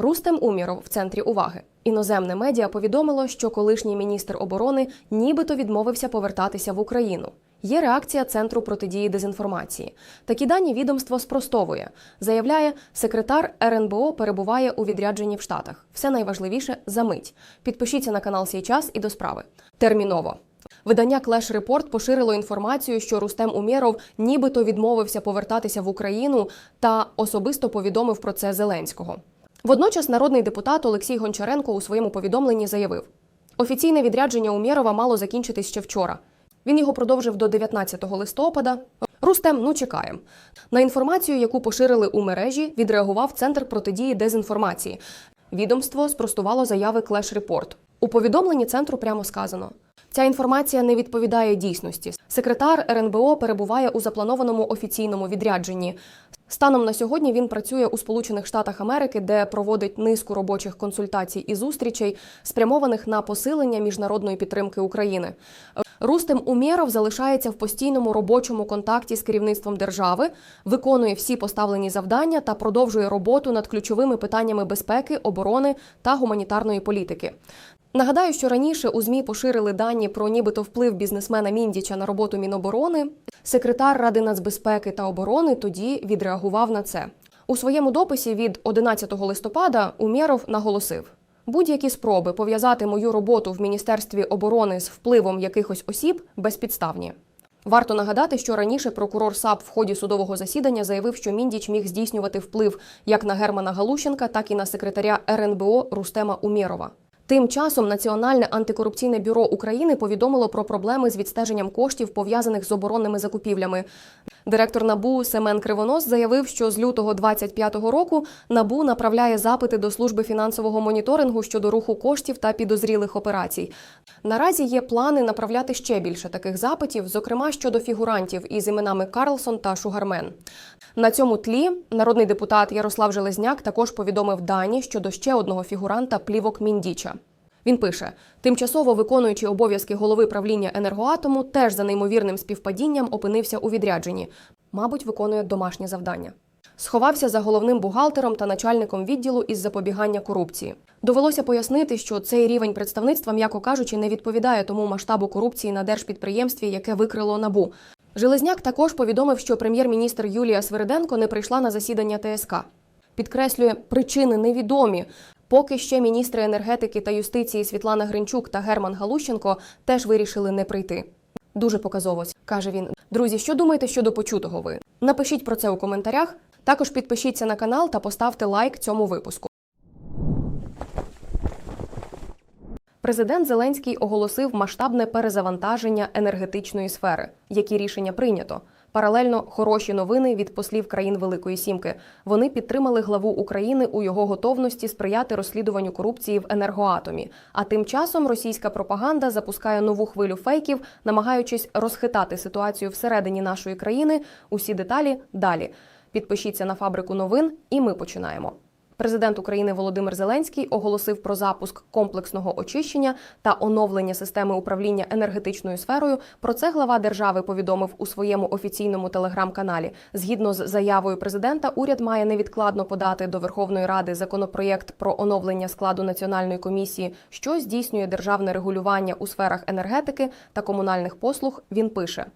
Рустем Уміров в центрі уваги. Іноземне медіа повідомило, що колишній міністр оборони нібито відмовився повертатися в Україну. Є реакція Центру протидії дезінформації. Такі дані відомство спростовує. Заявляє, секретар РНБО перебуває у відрядженні в Штатах. Все найважливіше за мить. Підпишіться на канал «Сій час» і до справи. Терміново. Видання Клеш Репорт поширило інформацію, що Рустем Умєров нібито відмовився повертатися в Україну та особисто повідомив про це Зеленського. Водночас народний депутат Олексій Гончаренко у своєму повідомленні заявив: офіційне відрядження Умєрова мало закінчитись ще вчора. Він його продовжив до 19 листопада. Рустем, ну чекаємо. На інформацію, яку поширили у мережі, відреагував Центр протидії дезінформації. Відомство спростувало заяви Клеш Репорт. У повідомленні центру прямо сказано: ця інформація не відповідає дійсності. Секретар РНБО перебуває у запланованому офіційному відрядженні. Станом на сьогодні він працює у Сполучених Штатах Америки, де проводить низку робочих консультацій і зустрічей, спрямованих на посилення міжнародної підтримки України. Рустем Умєров залишається в постійному робочому контакті з керівництвом держави, виконує всі поставлені завдання та продовжує роботу над ключовими питаннями безпеки, оборони та гуманітарної політики. Нагадаю, що раніше у змі поширили дані про нібито вплив бізнесмена Міндіча на роботу Міноборони. Секретар Ради нацбезпеки та оборони тоді відреагував на це. У своєму дописі від 11 листопада Умєров наголосив: будь-які спроби пов'язати мою роботу в Міністерстві оборони з впливом якихось осіб безпідставні. Варто нагадати, що раніше прокурор САП в ході судового засідання заявив, що Міндіч міг здійснювати вплив як на Германа Галущенка, так і на секретаря РНБО Рустема Умєрова. Тим часом Національне антикорупційне бюро України повідомило про проблеми з відстеженням коштів, пов'язаних з оборонними закупівлями. Директор НАБУ Семен Кривонос заявив, що з лютого 2025 року НАБУ направляє запити до служби фінансового моніторингу щодо руху коштів та підозрілих операцій. Наразі є плани направляти ще більше таких запитів, зокрема щодо фігурантів із іменами Карлсон та Шугармен. На цьому тлі народний депутат Ярослав Железняк також повідомив дані щодо ще одного фігуранта плівок Міндіча. Він пише: тимчасово виконуючий обов'язки голови правління енергоатому, теж за неймовірним співпадінням опинився у відрядженні. Мабуть, виконує домашнє завдання. Сховався за головним бухгалтером та начальником відділу із запобігання корупції. Довелося пояснити, що цей рівень представництва, м'яко кажучи, не відповідає тому масштабу корупції на держпідприємстві, яке викрило набу. Железняк також повідомив, що прем'єр-міністр Юлія Свириденко не прийшла на засідання ТСК. Підкреслює, причини невідомі. Поки ще міністри енергетики та юстиції Світлана Гринчук та Герман Галущенко теж вирішили не прийти. Дуже показово, каже він. Друзі, що думаєте щодо почутого ви? Напишіть про це у коментарях. Також підпишіться на канал та поставте лайк цьому випуску. Президент Зеленський оголосив масштабне перезавантаження енергетичної сфери. Які рішення прийнято? Паралельно хороші новини від послів країн Великої Сімки. Вони підтримали главу України у його готовності сприяти розслідуванню корупції в енергоатомі. А тим часом російська пропаганда запускає нову хвилю фейків, намагаючись розхитати ситуацію всередині нашої країни. Усі деталі далі. Підпишіться на фабрику новин, і ми починаємо. Президент України Володимир Зеленський оголосив про запуск комплексного очищення та оновлення системи управління енергетичною сферою. Про це глава держави повідомив у своєму офіційному телеграм-каналі. Згідно з заявою президента, уряд має невідкладно подати до Верховної Ради законопроєкт про оновлення складу національної комісії, що здійснює державне регулювання у сферах енергетики та комунальних послуг. Він пише.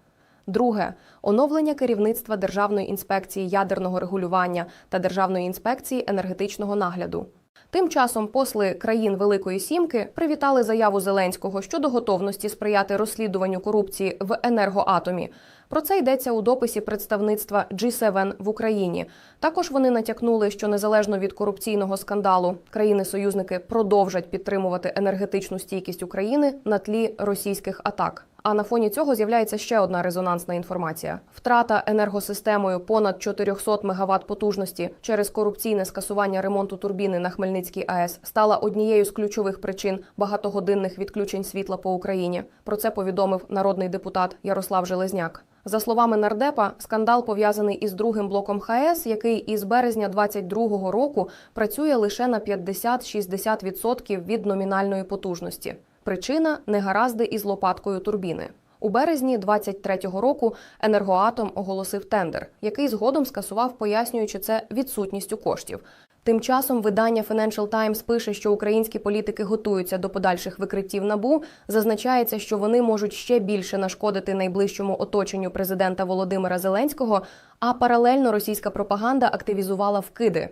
Друге оновлення керівництва Державної інспекції ядерного регулювання та Державної інспекції енергетичного нагляду. Тим часом посли країн Великої Сімки привітали заяву Зеленського щодо готовності сприяти розслідуванню корупції в енергоатомі. Про це йдеться у дописі представництва G7 в Україні. Також вони натякнули, що незалежно від корупційного скандалу країни-союзники продовжать підтримувати енергетичну стійкість України на тлі російських атак. А на фоні цього з'являється ще одна резонансна інформація: втрата енергосистемою понад 400 МВт потужності через корупційне скасування ремонту турбіни на Хмельницькій АЕС стала однією з ключових причин багатогодинних відключень світла по Україні. Про це повідомив народний депутат Ярослав Железняк. За словами нардепа, скандал пов'язаний із другим блоком ХАЕС, який із березня 2022 року працює лише на 50-60% від номінальної потужності. Причина негаразди із лопаткою турбіни. У березні 23-го року енергоатом оголосив тендер, який згодом скасував, пояснюючи це відсутністю коштів. Тим часом видання Financial Times пише, що українські політики готуються до подальших викриттів набу. Зазначається, що вони можуть ще більше нашкодити найближчому оточенню президента Володимира Зеленського. А паралельно російська пропаганда активізувала вкиди.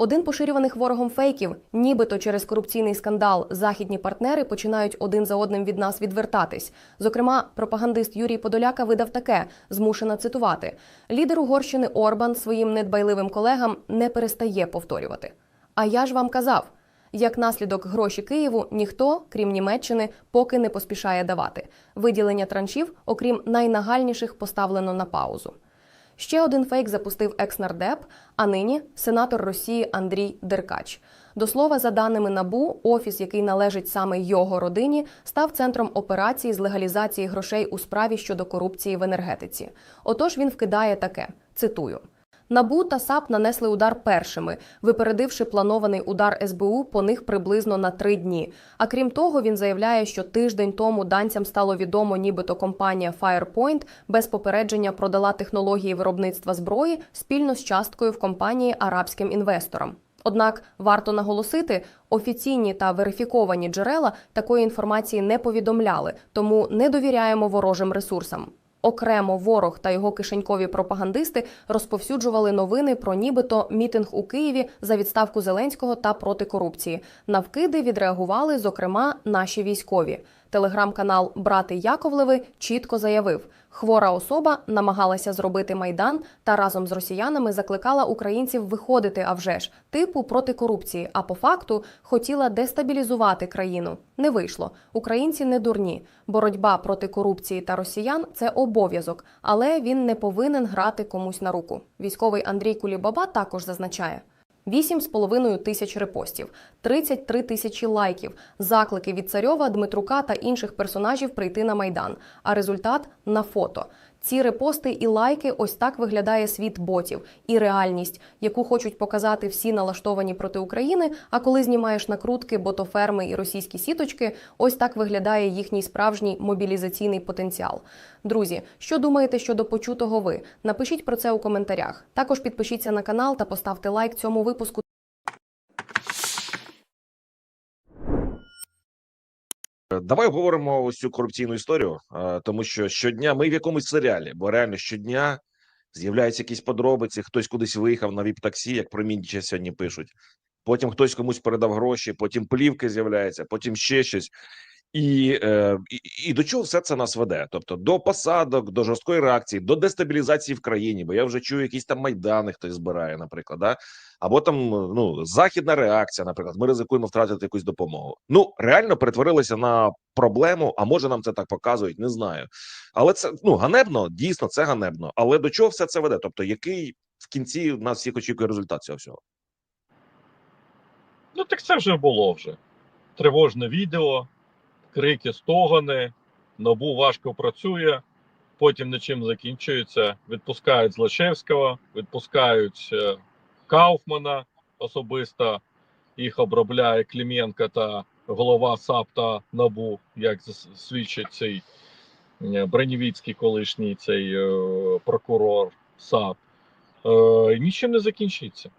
Один поширюваних ворогом фейків, нібито через корупційний скандал, західні партнери починають один за одним від нас відвертатись. Зокрема, пропагандист Юрій Подоляка видав таке, змушена цитувати: лідер Угорщини Орбан своїм недбайливим колегам не перестає повторювати. А я ж вам казав. Як наслідок гроші Києву ніхто, крім Німеччини, поки не поспішає давати. Виділення траншів, окрім найнагальніших, поставлено на паузу. Ще один фейк запустив екс-нардеп, а нині сенатор Росії Андрій Деркач. До слова, за даними НАБУ, офіс, який належить саме його родині, став центром операції з легалізації грошей у справі щодо корупції в енергетиці. Отож він вкидає таке: цитую. НАБУ та САП нанесли удар першими, випередивши планований удар СБУ по них приблизно на три дні. А крім того, він заявляє, що тиждень тому данцям стало відомо, нібито компанія Firepoint без попередження продала технології виробництва зброї спільно з часткою в компанії арабським інвесторам. Однак варто наголосити, офіційні та верифіковані джерела такої інформації не повідомляли, тому не довіряємо ворожим ресурсам. Окремо ворог та його кишенькові пропагандисти розповсюджували новини про нібито мітинг у Києві за відставку Зеленського та проти корупції. На вкиди відреагували, зокрема, наші військові. Телеграм-канал Брати Яковлеви чітко заявив, хвора особа намагалася зробити майдан та разом з росіянами закликала українців виходити, а вже ж, типу проти корупції. А по факту хотіла дестабілізувати країну. Не вийшло. Українці не дурні. Боротьба проти корупції та росіян це обов'язок, але він не повинен грати комусь на руку. Військовий Андрій Кулібаба також зазначає. 8,5 тисяч репостів, 33 тисячі лайків, заклики від Царьова, Дмитрука та інших персонажів прийти на майдан. А результат на фото. Ці репости і лайки ось так виглядає світ ботів і реальність, яку хочуть показати всі налаштовані проти України. А коли знімаєш накрутки, ботоферми і російські сіточки, ось так виглядає їхній справжній мобілізаційний потенціал. Друзі, що думаєте щодо почутого ви? Напишіть про це у коментарях. Також підпишіться на канал та поставте лайк цьому випуску. Давай обговоримо ось цю корупційну історію, тому що щодня ми в якомусь серіалі, бо реально щодня з'являються якісь подробиці, хтось кудись виїхав на віп-таксі, як про Міндіча сьогодні пишуть. Потім хтось комусь передав гроші, потім плівки з'являються, потім ще щось. І, е, і, і до чого все це нас веде? Тобто до посадок, до жорсткої реакції, до дестабілізації в країні. Бо я вже чую, якісь там майдани хтось збирає, наприклад, да? або там ну західна реакція. Наприклад, ми ризикуємо втратити якусь допомогу. Ну реально перетворилися на проблему. А може нам це так показують, не знаю. Але це ну ганебно, дійсно, це ганебно. Але до чого все це веде? Тобто, який в кінці нас всіх очікує результат цього всього? Ну так це вже було вже. Тривожне відео, крики, стогони, набу важко працює, потім нічим закінчується. Відпускають Злачевського, відпускають е, Кауфмана особисто. Їх обробляє Кліменко та голова САП та НАБУ, як свідчить цей е, Бронєвіцький колишній цей е, прокурор САП. Нічим не закінчиться.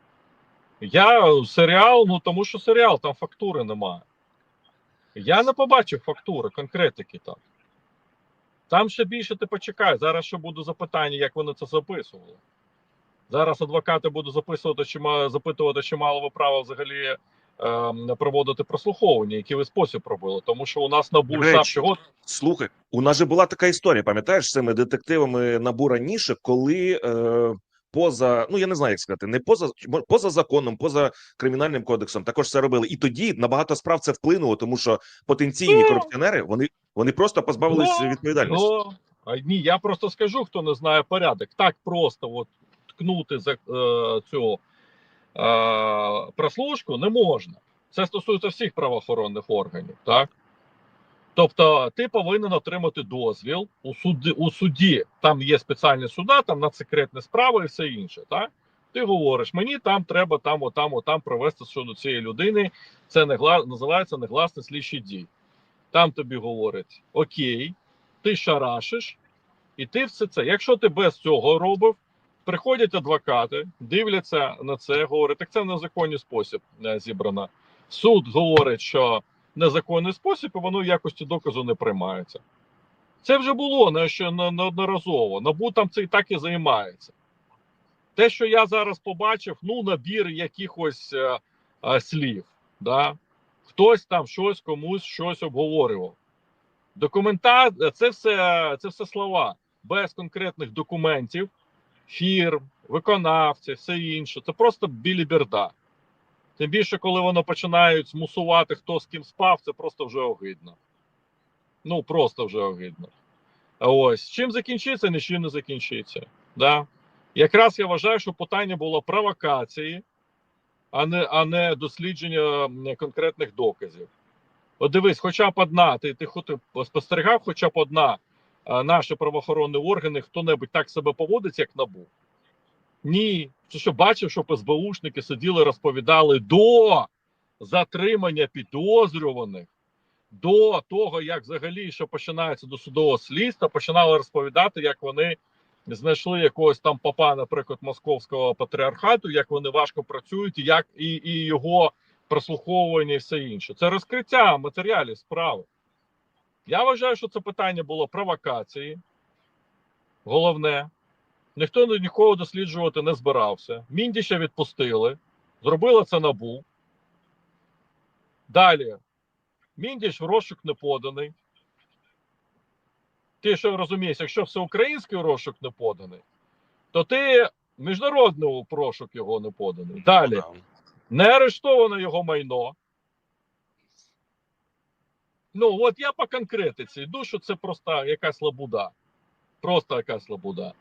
Я серіал, ну тому що серіал, там фактури немає. Я не побачив фактури, конкретики там. Там ще більше ти почекай. Зараз ще буде запитання, як вони це записували. Зараз адвокати будуть записувати, чи мали, запитувати, чи мали ви право взагалі е, проводити прослуховування, який ви спосіб робили. Тому що у нас на До САП чого Слухай, у нас же була така історія, пам'ятаєш, з цими детективами набу раніше, коли е, поза, ну я не знаю, як сказати, не поза поза законом, поза кримінальним кодексом, також це робили. І тоді на багато справ це вплинуло, тому що потенційні Ну. корупціонери вони, вони просто позбавились Ну, відповідальності. Ну, ні, я просто скажу, хто не знає порядок. Так просто от ткнути за е, цю е, прослушку не можна. Це стосується всіх правоохоронних органів, так? Тобто, ти повинен отримати дозвіл у суді, у суді. Там є спеціальні суда, там надсекретні справи і все інше. Так? Ти говориш, мені там треба там, отам, отам провести щодо цієї людини. Це негла... називається негласний слідчий дій. Там тобі говорять: Окей, ти шарашиш, і ти все це. Якщо ти без цього робив, приходять адвокати, дивляться на це, говорять, так це в незаконний спосіб е, зібрано. Суд говорить, що незаконний спосіб, і воно в якості доказу не приймається. Це вже було не- що неодноразово. НАБУ там це і так і займається. Те, що я зараз побачив, ну, набір якихось е, е, слів. Да? Хтось там щось комусь щось обговорював. Документа це все, це все слова без конкретних документів, фірм, виконавців, все інше. Це просто біліберда. Тим більше, коли вони починають змусувати, хто з ким спав, це просто вже огидно. Ну, просто вже огидно. Ось чим закінчиться, нічим не закінчиться. Да? Якраз я вважаю, що питання було провокації, а не, а не дослідження конкретних доказів. От дивись, хоча б одна, ти, ти, спостерігав, хоча б одна наші правоохоронні органи, хто-небудь так себе поводить, як набу. Ні. Ти що бачив, щоб СБУшники сиділи, розповідали до затримання підозрюваних, до того, як взагалі що починається до судового слідства, починали розповідати, як вони знайшли якогось там папа, наприклад, московського патріархату, як вони важко працюють, як і, і його прослуховування і все інше. Це розкриття матеріалів справи. Я вважаю, що це питання було провокації. Головне, ніхто нікого досліджувати не збирався. Міндіща відпустили, зробили це набу. Далі. Міндіч в розшук не поданий. Ти що розумієш, якщо всеукраїнський розшук не поданий, то ти міжнародний розшук його не поданий. Далі. Не арештовано його майно. Ну, от я по конкретиці йду, що це просто якась лабуда. Просто якась лабуда.